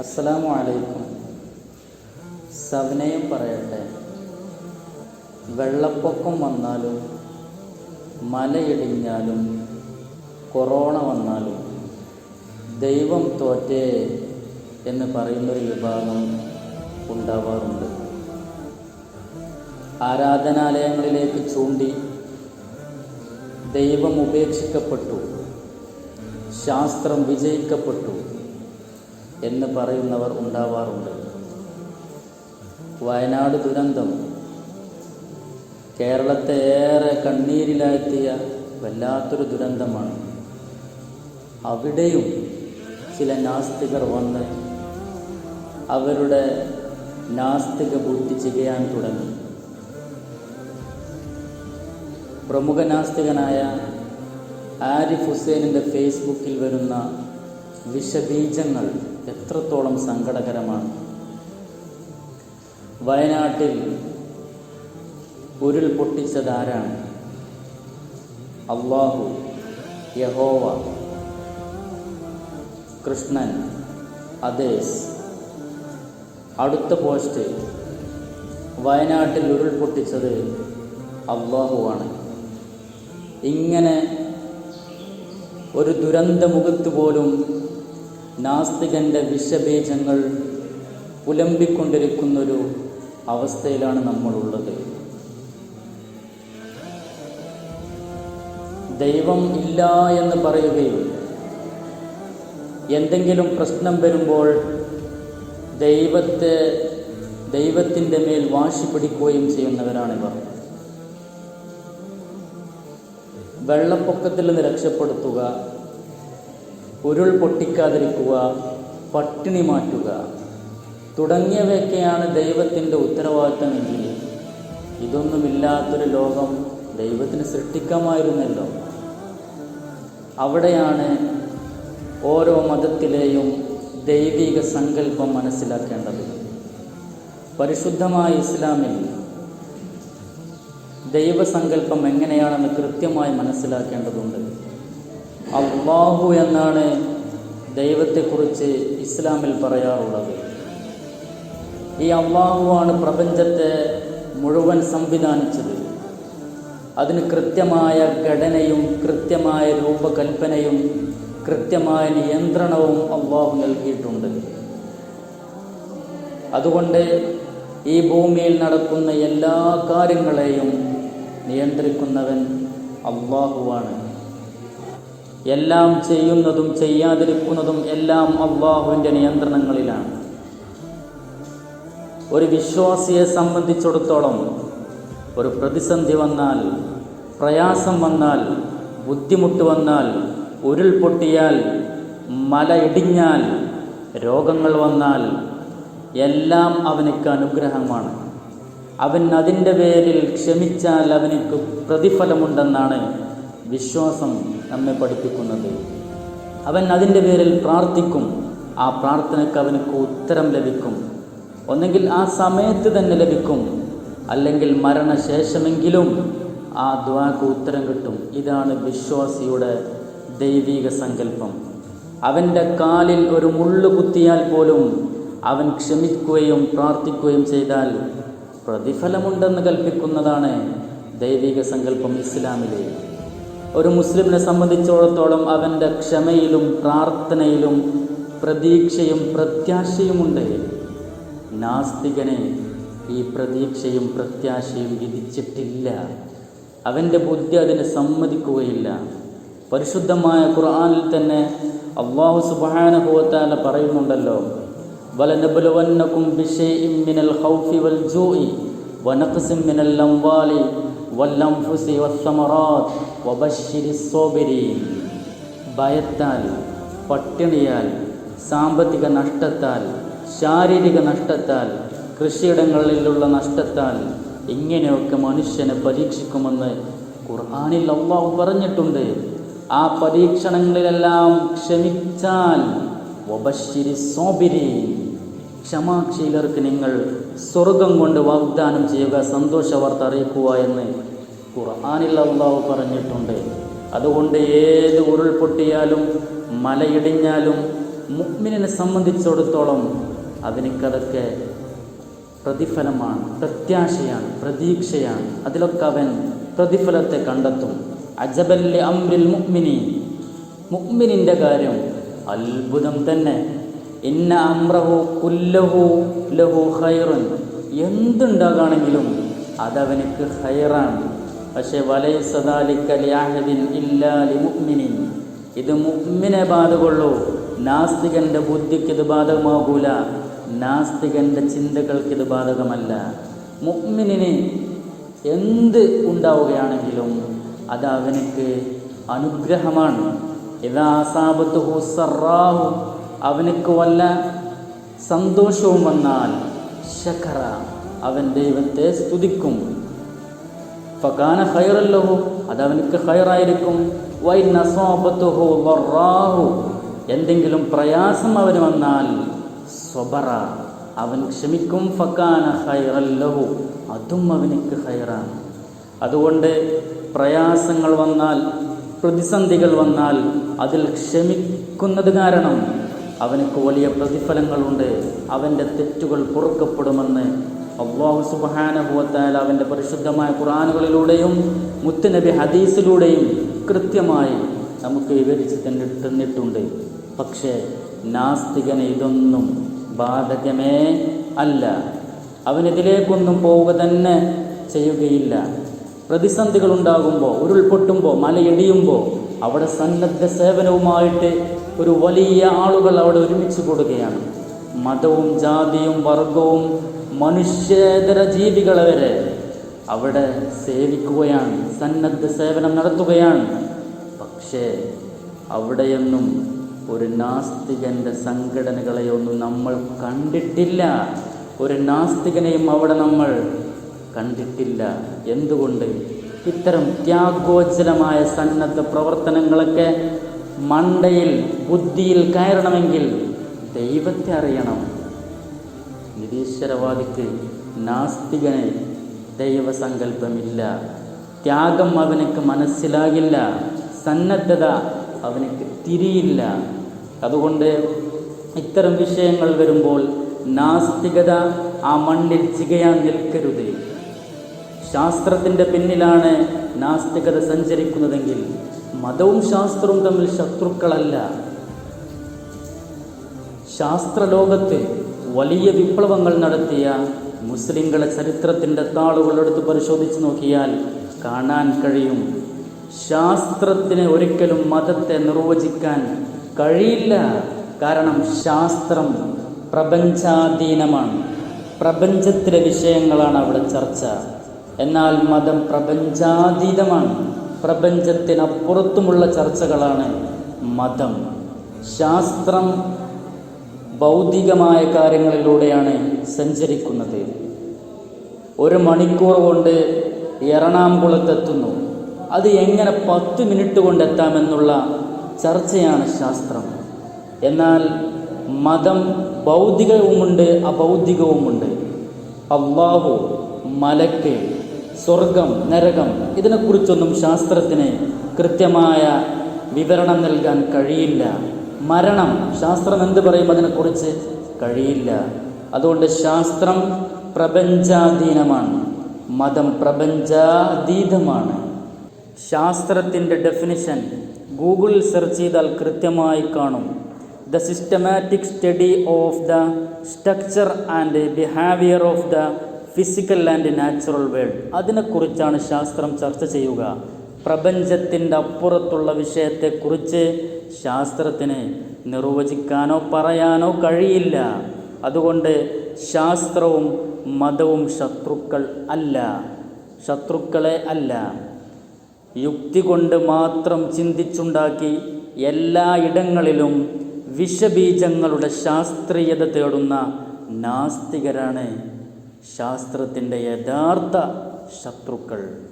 അസ്സലാമു അലൈക്കും. സവിനയം പറയട്ടെ. വെള്ളപ്പൊക്കം വന്നാലും മലയിടിഞ്ഞാലും കൊറോണ വന്നാലും ദൈവം തോറ്റേ എന്ന് പറയുന്നൊരു വിഭാഗം ഉണ്ടാവാറുണ്ട്. ആരാധനാലയങ്ങളിലേക്ക് ചൂണ്ടി ദൈവം ഉപേക്ഷിക്കപ്പെട്ടു ശാസ്ത്രം വിജയിക്കപ്പെട്ടു എന്ന് പറയുന്നവർ ഉണ്ടാവാറുണ്ട്. വയനാട് ദുരന്തം. കേരളത്തെ ഏറെ കണ്ണീരിലാഴ്ത്തിയ വല്ലാത്തൊരു ദുരന്തമാണ്. അവിടെയും ചില നാസ്തികർ വന്ന് അവരുടെ നാസ്തിക ബുദ്ധി ചെയ്യാൻ തുടങ്ങി. പ്രമുഖ നാസ്തികനായ ആരിഫ് ഹുസൈനിന്റെ ഫേസ്ബുക്കിൽ വരുന്ന വിഷബീജങ്ങൾ എത്രത്തോളം സങ്കടകരമാണ്. വയനാട്ടിൽ ഉരുൾ പൊട്ടിച്ചതാരാണ്? അള്ളാഹു യഹോവ കൃഷ്ണൻ അതേസ്. അടുത്ത പോസ്റ്റ് വയനാട്ടിൽ ഉരുൾ പൊട്ടിച്ചത് അള്ളാഹുവാണ്. ഇങ്ങനെ ഒരു ദുരന്തമുഖത്ത് പോലും നാസ്തികന്റെ വിഷബീജങ്ങൾ പുലമ്പിക്കൊണ്ടിരിക്കുന്നൊരു അവസ്ഥയിലാണ് നമ്മളുള്ളത്. ദൈവം ഇല്ല എന്ന് പറയുകയും എന്തെങ്കിലും പ്രശ്നം വരുമ്പോൾ ദൈവത്തെ ദൈവത്തിന്റെ മേൽ വാശി പിടിക്കുകയും ചെയ്യുന്നവരാണിവർ വെള്ളപ്പൊക്കത്തിൽ നിന്ന് രക്ഷപ്പെടുത്തുക ഉരുൾ പൊട്ടിക്കാതിരിക്കുക പട്ടിണി മാറ്റുക. തുടങ്ങിയവയൊക്കെയാണ് ദൈവത്തിന്റെ ഉത്തരവാദിത്തമെങ്കിൽ ഇതൊന്നുമില്ലാത്തൊരു ലോകം ദൈവത്തിന് സൃഷ്ടിക്കാമായിരുന്നല്ലോ. അവിടെയാണ് ഓരോ മതത്തിലെയും ദൈവിക സങ്കല്പം മനസ്സിലാക്കേണ്ടത്. പരിശുദ്ധമായ ഇസ്ലാമിൽ ദൈവസങ്കല്പം എങ്ങനെയാണെന്ന് കൃത്യമായി മനസ്സിലാക്കേണ്ടതുണ്ട്. അള്ളാഹു എന്നാണ് ദൈവത്തെക്കുറിച്ച് ഇസ്ലാമിൽ പറയാറുള്ളത്. ഈ അള്ളാഹുവാണ് പ്രപഞ്ചത്തെ മുഴുവൻ സംവിധാനിച്ചത്. അതിന് കൃത്യമായ ഘടനയും കൃത്യമായ രൂപകൽപ്പനയും കൃത്യമായ നിയന്ത്രണവും അള്ളാഹു നൽകിയിട്ടുണ്ട്. അതുകൊണ്ട് ഈ ഭൂമിയിൽ നടക്കുന്ന എല്ലാ കാര്യങ്ങളെയും നിയന്ത്രിക്കുന്നവൻ അള്ളാഹുവാണ് എല്ലാം ചെയ്യുന്നതും ചെയ്യാതിരിക്കുന്നതും എല്ലാം അള്ളാഹുവിന്റെ നിയന്ത്രണങ്ങളിലാണ്. ഒരു വിശ്വാസിയെ സംബന്ധിച്ചിടത്തോളം ഒരു പ്രതിസന്ധി വന്നാൽ പ്രയാസം വന്നാൽ ബുദ്ധിമുട്ട് വന്നാൽ ഉരുൾപൊട്ടിയാൽ മലയിടിഞ്ഞാൽ രോഗങ്ങൾ വന്നാൽ എല്ലാം അവനക്ക് അനുഗ്രഹമാണ്. അവൻ അതിന്റെ പേരിൽ ക്ഷമിച്ചാൽ അവനക്ക് പ്രതിഫലമുണ്ടെന്നാണ് വിശ്വാസം നമ്മെ പഠിപ്പിക്കുന്നത്. അവൻ അതിന്റെ പേരിൽ പ്രാർത്ഥിക്കും. ആ പ്രാർത്ഥനയ്ക്ക് അവനക്ക് ഉത്തരം ലഭിക്കും. ഒന്നെങ്കിൽ ആ സമയത്ത് തന്നെ ലഭിക്കും. അല്ലെങ്കിൽ മരണശേഷമെങ്കിലും ആ ദ്വാക്ക് ഉത്തരം കിട്ടും. ഇതാണ് വിശ്വാസിയുടെ ദൈവിക സങ്കല്പം. അവന്റെ കാലിൽ ഒരു മുള്ളു കുത്തിയാൽ പോലും അവൻ ക്ഷമിക്കുകയും പ്രാർത്ഥിക്കുകയും ചെയ്താൽ പ്രതിഫലമുണ്ടെന്ന് കൽപ്പിക്കുന്നതാണ് ദൈവിക സങ്കല്പം ഇസ്ലാമിലെ. ഒരു മുസ്ലിമിനെ സംബന്ധിച്ചിടത്തോളം അവന്റെ ക്ഷമയിലും പ്രാർത്ഥനയിലും പ്രതീക്ഷയും പ്രത്യാശയുമുണ്ട്. നാസ്തികനെ ഈ പ്രതീക്ഷയും പ്രത്യാശയും വിധിച്ചിട്ടില്ല. അവന്റെ ബുദ്ധി അതിനെ സമ്മതിക്കുകയില്ല. പരിശുദ്ധമായ ഖുർആനിൽ തന്നെ അള്ളാഹു സുബാനുഭവത്താല പറയുന്നുണ്ടല്ലോ വലനബലുവന്നക്കും ബിഷൈഇം മിനൽ ഹൗഫി വൽ ജൂഇ വനഖ്സിം മിനൽ അംവാലി വല്ലംഫുസി വസ്സമറാത്ത് വബശ്ശിരിസ് സ്വാബിരീൻ ഭയത്താൽ പട്ടിണിയാൽ സാമ്പത്തിക നഷ്ടത്താൽ ശാരീരിക നഷ്ടത്താൽ കൃഷിയിടങ്ങളിലുള്ള നഷ്ടത്താൽ ഇങ്ങനെയൊക്കെ മനുഷ്യനെ പരീക്ഷിക്കുമെന്ന് ഖുർആാനിൽ അള്ളാഹു പറഞ്ഞിട്ടുണ്ട്. ആ പരീക്ഷണങ്ങളിലെല്ലാം ക്ഷമിച്ചാൽ വബശ്ശിരി സോബിരി ക്ഷമാക്ഷീലർക്ക് നിങ്ങൾ സ്വർഗം കൊണ്ട് വാഗ്ദാനം ചെയ്യുക സന്തോഷ വാർത്ത അറിയിക്കുക എന്ന് ഖുർആാനിൽ അള്ളാഹു പറഞ്ഞിട്ടുണ്ട്. അതുകൊണ്ട് ഏത് ഉരുൾപൊട്ടിയാലും മലയിടിഞ്ഞാലും മുഗ്മിനെ സംബന്ധിച്ചിടത്തോളം അവനിക്കതൊക്കെ പ്രതിഫലമാണ് പ്രത്യാശയാണ് പ്രതീക്ഷയാണ്. അതിലൊക്കെ അവൻ പ്രതിഫലത്തെ കണ്ടെത്തും. അജബല്ലി അമ്പിൽ മുഗ്മിനി മുഗ്മിനിന്റെ കാര്യം അത്ഭുതം തന്നെ. ഇന്ന അമ്രഹു കുല്ലഹു ലഹു ഖൈറുൻ. എന്തുണ്ടാകാണെങ്കിലും അതവനക്ക് ഹൈറാണ് പക്ഷെ മുഗ്മിനി ഇത് മുഅ്മിനെ ബാധകൊള്ളൂ. നാസ്തികന്റെ ബുദ്ധിക്ക് ഇത് ബാധകമാകൂല. നാസ്തികന്റെ ചിന്തകൾക്ക് ഇത് ബാധകമല്ല. മുഗ്മിനിന് എന്ത് ഉണ്ടാവുകയാണെങ്കിലും അത് അവനക്ക് അനുഗ്രഹമാണ്. ഇതാ സാബത്ത് സറാഹു അവനക്ക് വല്ല സന്തോഷവും വന്നാൽ ശഖറ അവൻ ദൈവത്തെ സ്തുതിക്കും. ഫകാന അത് അവനക്ക് ഖൈറായിരിക്കും. വൈ നസോബത്തുഹു വറാഹു എന്തെങ്കിലും പ്രയാസം അവന് വന്നാൽ സ്വബറ അവൻ ക്ഷമിക്കും. ഫക്കാന ഖൈറല്ലഹു അതും അവനക്ക് ഖൈറാണ്. അതുകൊണ്ട് പ്രയാസങ്ങൾ വന്നാൽ പ്രതിസന്ധികൾ വന്നാൽ അതിൽ ക്ഷമിക്കുന്നത് കാരണം അവനക്ക് വലിയ പ്രതിഫലങ്ങളുണ്ട്. അവന്റെ തെറ്റുകൾ പൊറുക്കപ്പെടുമെന്ന് അള്ളാഹു സുബാനുഭവത്താൽ അവന്റെ പരിശുദ്ധമായ ഖുറാനുകളിലൂടെയും മുത്തുനബി ഹദീസിലൂടെയും കൃത്യമായി നമുക്ക് വിവരിച്ച് തന്നെ തന്നിട്ടുണ്ട്. പക്ഷേ നാസ്തികന് ഇതൊന്നും ബാധകമേ അല്ല. അവനിതിലേക്കൊന്നും പോവുക തന്നെ ചെയ്യുകയില്ല. പ്രതിസന്ധികൾ ഉണ്ടാകുമ്പോൾ ഉരുൾപൊട്ടുമ്പോൾ മലയിടിയുമ്പോൾ അവിടെ സന്നദ്ധ സേവനവുമായിട്ട് ഒരു വലിയ ആളുകൾ അവിടെ ഒരുമിച്ച് കൂടുകയാണ്. മതവും ജാതിയും വർഗവും മനുഷ്യേതര ജീവികളെ വരെ അവിടെ സേവിക്കുകയാണ്. സന്നദ്ധ സേവനം നടത്തുകയാണ്. പക്ഷേ അവിടെയൊന്നും ഒരു നാസ്തികന്റെ സംഘടനകളെയൊന്നും നമ്മൾ കണ്ടിട്ടില്ല. ഒരു നാസ്തികനെയും അവിടെ നമ്മൾ കണ്ടിട്ടില്ല. എന്തുകൊണ്ട്? ഇത്തരം ത്യാഗോജ്ജലമായ സന്നദ്ധ പ്രവർത്തനങ്ങളൊക്കെ മണ്ടയിൽ ബുദ്ധിയിൽ കയറണമെങ്കിൽ ദൈവത്തെ അറിയണം. നിരീശ്വരവാദിക്ക് നാസ്തികന് ദൈവസങ്കല്പമില്ല. ത്യാഗം അവനക്ക് മനസ്സിലാകില്ല. സന്നദ്ധത അവനക്ക് തിരിയില്ല. അതുകൊണ്ട് ഇത്തരം വിഷയങ്ങൾ വരുമ്പോൾ നാസ്തികത ആ മണ്ണിൽ ചികയാൻ നിൽക്കരുത്. ശാസ്ത്രത്തിന്റെ പിന്നിലാണ് നാസ്തികത സഞ്ചരിക്കുന്നതെങ്കിൽ മതവും ശാസ്ത്രവും തമ്മിൽ ശത്രുക്കളല്ല. ശാസ്ത്രലോകത്തെ വലിയ വിപ്ലവങ്ങൾ നടത്തിയ മുസ്ലിങ്ങളെ ചരിത്രത്തിന്റെ താളുകൾ എടുത്ത് പരിശോധിച്ച് നോക്കിയാൽ കാണാൻ കഴിയും. ശാസ്ത്രത്തിന് ഒരിക്കലും മതത്തെ നിർവചിക്കാൻ കഴിയില്ല. കാരണം ശാസ്ത്രം പ്രപഞ്ചാധീനമാണ്. പ്രപഞ്ചത്തിലെ വിഷയങ്ങളാണ് അവിടെ ചർച്ച. എന്നാൽ മതം പ്രപഞ്ചാതീതമാണ് പ്രപഞ്ചത്തിനപ്പുറത്തുമുള്ള ചർച്ചകളാണ് മതം. ശാസ്ത്രം ഭൗതികമായ കാര്യങ്ങളിലൂടെയാണ് സഞ്ചരിക്കുന്നത്. ഒരു മണിക്കൂർ കൊണ്ട് എറണാകുളത്തെത്തുന്നു. അത് എങ്ങനെ പത്ത് മിനിറ്റ് കൊണ്ട് എത്താമെന്നുള്ള ചർച്ചയാണ് ശാസ്ത്രം. എന്നാൽ മതം ഭൗതികവുമുണ്ട് അഭൗതികവുമുണ്ട്. അള്ളാഹു മലക്ക് സ്വർഗം നരകം ഇതിനെക്കുറിച്ചൊന്നും ശാസ്ത്രത്തിന് കൃത്യമായ വിവരണം നൽകാൻ കഴിയില്ല. മരണം ശാസ്ത്രം എന്ത് പറയും അതിനെക്കുറിച്ച്? കഴിയില്ല. അതുകൊണ്ട് ശാസ്ത്രം പ്രപഞ്ചാധീനമാണ്. മതം പ്രപഞ്ചാതീതമാണ്. ശാസ്ത്രത്തിന്റെ ഡെഫിനിഷൻ ഗൂഗിളിൽ സെർച്ച് ചെയ്താൽ കൃത്യമായി കാണും. The systematic study of the structure and behaviour of the physical and natural world അതിനെക്കുറിച്ചാണ് ശാസ്ത്രം ചർച്ച ചെയ്യുക. പ്രപഞ്ചത്തിന്റെ അപ്പുറത്തുള്ള വിഷയത്തെക്കുറിച്ച് ശാസ്ത്രത്തിന് നിർവചിക്കാനോ പറയാനോ കഴിയില്ല. അതുകൊണ്ട് ശാസ്ത്രവും മതവും ശത്രുക്കൾ അല്ല. ശത്രുക്കളെ അല്ല. യുക്തി കൊണ്ട് മാത്രം ചിന്തിച്ചുണ്ടാക്കി എല്ലാ ഇടങ്ങളിലും വിഷബീജങ്ങളുടെ ശാസ്ത്രീയത തേടുന്ന നാസ്തികരാണ്. ശാസ്ത്രത്തിന്റെ യഥാർത്ഥ ശത്രുക്കൾ.